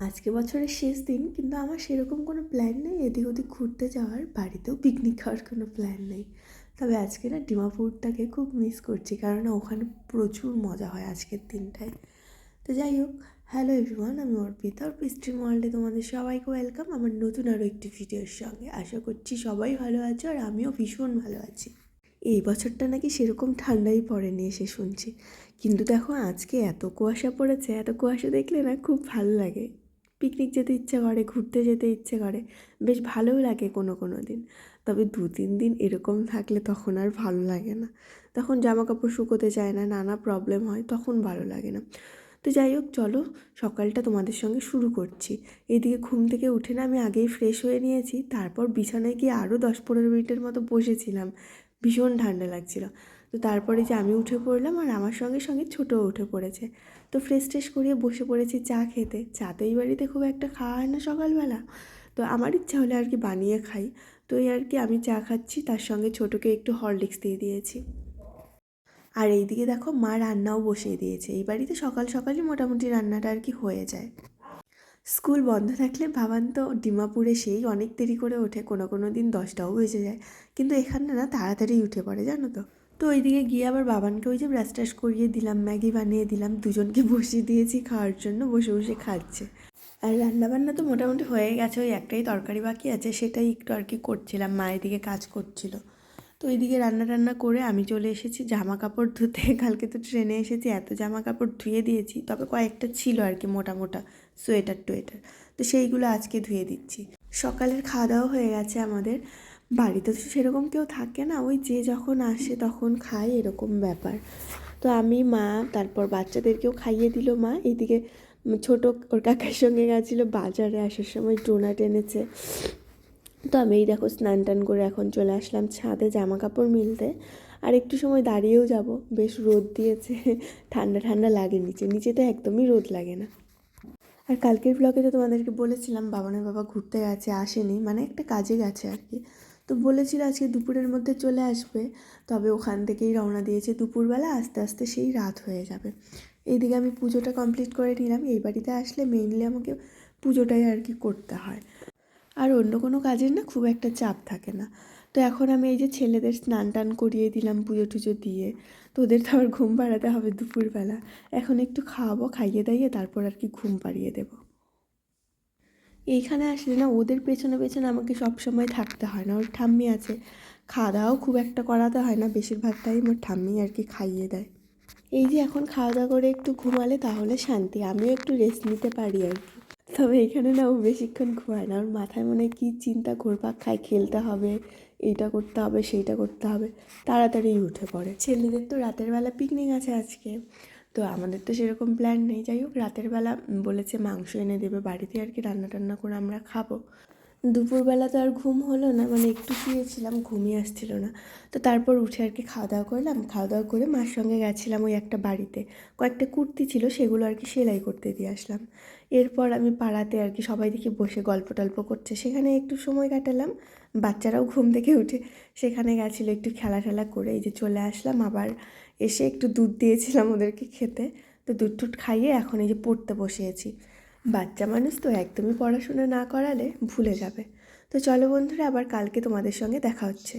আজকে বছরের শেষ দিন, কিন্তু আমার সেরকম কোনো প্ল্যান নেই। এদিক ওদিক ঘুরতে যাওয়ার, বাড়িতেও পিকনিক খাওয়ার কোনো প্ল্যান নেই। তবে আজকে না ডিমাপুরটাকে খুব মিস করছি, কারণ ওখানে প্রচুর মজা হয় আজকের দিনটায়। তো যাই হোক হ্যালো এভরিওয়ান আমি অর্পিতা। আর স্ট্রিম ওয়ার্ল্ডে তোমাদের সবাইকে ওয়েলকাম আমার নতুন আরও একটি ভিডিওর সঙ্গে। আশা করছি সবাই ভালো আছো আর আমিও ভীষণ ভালো আছি। এই বছরটা নাকি সেরকম ঠান্ডাই পড়েনি এসে শুনছি। কিন্তু দেখো আজকে এত কুয়াশা পড়েছে, এত কুয়াশা দেখলে না খুব ভালো লাগে। পিকনিক যেতে ইচ্ছে করে, ঘুরতে যেতে ইচ্ছে করে, বেশ ভালোও লাগে কোনো কোনো দিন। তবে দু তিন দিন এরকম থাকলে তখন আর ভালো লাগে না। তখন জামা কাপড় শুকোতে চায় না, নানা প্রবলেম হয়, তখন ভালো লাগে না। তো যাই হোক, চলো, সকালটা তোমাদের সঙ্গে শুরু করছি। এদিকে ঘুম থেকে উঠে না আমি আগেই ফ্রেশ হয়ে নিয়েছি, তারপর বিছানায় গিয়ে আরও দশ পনেরো মিনিটের মতো বসেছিলাম। ভীষণ ঠান্ডা লাগছিল। তো তারপরে যে আমি উঠে পড়লাম আর আমার সঙ্গে সঙ্গে ছোটও উঠে পড়েছে। তো ফ্রেশ ট্রেশ করিয়ে বসে পড়েছি চা খেতে। চা তো এই বাড়িতে খুব একটা খাওয়া হয় না সকালবেলা। তো আমার ইচ্ছা হলে আর কি বানিয়ে খাই। তো এই আর কি আমি চা খাচ্ছি, তার সঙ্গে ছোটোকে একটু হরলিক্স দিয়ে দিয়েছি। আর এইদিকে দেখো মা রান্নাও বসিয়ে দিয়েছে। এই বাড়িতে সকাল সকালই মোটামুটি রান্নাটা আর কি হয়ে যায়। স্কুল বন্ধ থাকলে ভাবান তো, ডিমাপুরে সেই অনেক দেরি করে ওঠে, কোনো কোনো দিন দশটাও বেজে যায়। কিন্তু এখানে না তাড়াতাড়ি উঠে পড়ে, জানো তো? তো ওইদিকে গিয়ে আবার বাবানকে ওই যে ব্রাশ ট্রাশ করিয়ে দিলাম, ম্যাগি বানিয়ে দিলাম, দুজনকে বসিয়ে দিয়েছি খাওয়ার জন্য, বসে বসে খাচ্ছে। আর রান্নাবান্না তো মোটামুটি হয়ে গেছে, ওই একটাই তরকারি বাকি আছে, সেটাই একটু আর কি করছিলাম মায়ের দিকে কাজ করছিল। তো ওইদিকে রান্না টান্না করে আমি চলে এসেছি, জামা কাপড় ধুতে, কালকে তো ট্রেনে এসেছি, এত জামা কাপড় ধুয়ে দিয়েছি, তবে কয়েকটা ছিল আর কি মোটা মোটা, সোয়েটার টোয়েটার, তো সেইগুলো আজকে ধুয়ে দিচ্ছি। সকালের খাওয়া দাওয়া হয়ে গেছে আমাদের বাড়িতে তো সেরকম কেউ থাকে না। ওই যে যখন আসে তখন খায় এরকম ব্যাপার। তো আমি, মা, তারপর বাচ্চাদেরকেও খাইয়ে দিল মা। এইদিকে ছোট ওর কাকার সঙ্গে গেছিল বাজারে আসার সময়, ডোনাট এনেছে। তো আমি এই দেখো স্নান টান করে এখন চলে আসলাম ছাদে জামা কাপড় মিলতে। আর একটু সময় দাঁড়িয়েও যাব। বেশ রোদ দিয়েছে। ঠান্ডা ঠান্ডা লাগে নিচে। নিচে তো একদমই রোদ লাগে না। আর কালকের ব্লগে তো তোমাদেরকে বলেছিলাম বাবানের বাবা ঘুরতে গেছে, আসেনি। মানে একটা কাজে গেছে আর কি। তো বলেছিল আজকে দুপুরের মধ্যে চলে আসবে। তবে ওখান থেকেই রওনা দিয়েছে দুপুরবেলা, আস্তে আস্তে সেই রাত হয়ে যাবে। এইদিকে আমি পুজোটা কমপ্লিট করে নিলাম। এই বাড়িতে আসলে মেইনলি আমাকে পুজোটাই আর কি করতে হয়। আর অন্য কোনো কাজের না খুব একটা চাপ থাকে না। তো এখন আমি এই যে ছেলেদের স্নান টান করিয়ে দিলাম পুজো টুজো দিয়ে। তো ওদের তো আবার ঘুম পাড়াতে হবে দুপুরবেলা। এখন একটু খাওয়াবো, খাইয়ে দাইয়ে তারপর আর কি ঘুম পাড়িয়ে দেবো। এইখানে আসলে না ওদের পেছনে পেছনে আমাকে সব সময় থাকতে হয় না। ওর ঠাম্মি আছে। খাওয়া দাওয়াও খুব একটা করাতে হয় না। বেশিরভাগ টাইম ওর ঠাম্মি আর কি খাইয়ে দেয়। এই যে এখন খাওয়া দাওয়া করে একটু ঘুমালে তাহলে শান্তি। আমিও একটু রেস্ট নিতে পারি আর কি। তবে এখানে না ও বেশিক্ষণ ঘুমায় না। ওর মাথায় মনে কী চিন্তা ঘোরপাক খায়, খেলতে হবে, এইটা করতে হবে, সেইটা করতে হবে। তাড়াতাড়ি উঠে পড়ে। ছেলেদের তো রাতের বেলা পিকনিক আছে আজকে। তো আমাদের তো সেরকম প্ল্যান নেই। যাই হোক, রাতের বেলা বলেছে মাংস এনে দেবে, বাড়িতে আর কি রান্না টান্না করে আমরা খাব। দুপুরবেলা তো আর ঘুম হলো না মানে একটু শুয়েছিলাম, ঘুমই আসছিল না। তো তারপর উঠে আর কি খাওয়া দাওয়া করলাম খাওয়া দাওয়া করে মার সঙ্গে গেছিলাম ওই একটা বাড়িতে। কয়েকটা কুর্তি ছিল, সেগুলো আর কি সেলাই করতে দিয়ে আসলাম। এরপর আমি পাড়াতে আর কি সবাই দেখি বসে গল্প টল্প করছে। সেখানে একটু সময় কাটালাম, বাচ্চারাও ঘুম থেকে উঠে সেখানে গেছিল একটু খেলা টেলা করে, এই যে চলে আসলাম। আবার এসে একটু দুধ দিয়েছিলাম ওদেরকে খেতে। তো দুধ টুধ খাইয়ে এখন এই যে পড়তে বসিয়েছি বাচ্চা মানুষ তো একদমই পড়াশোনা না করালে ভুলে যাবে। তো চলো বন্ধুরা, আবার কালকে তোমাদের সঙ্গে দেখা হচ্ছে।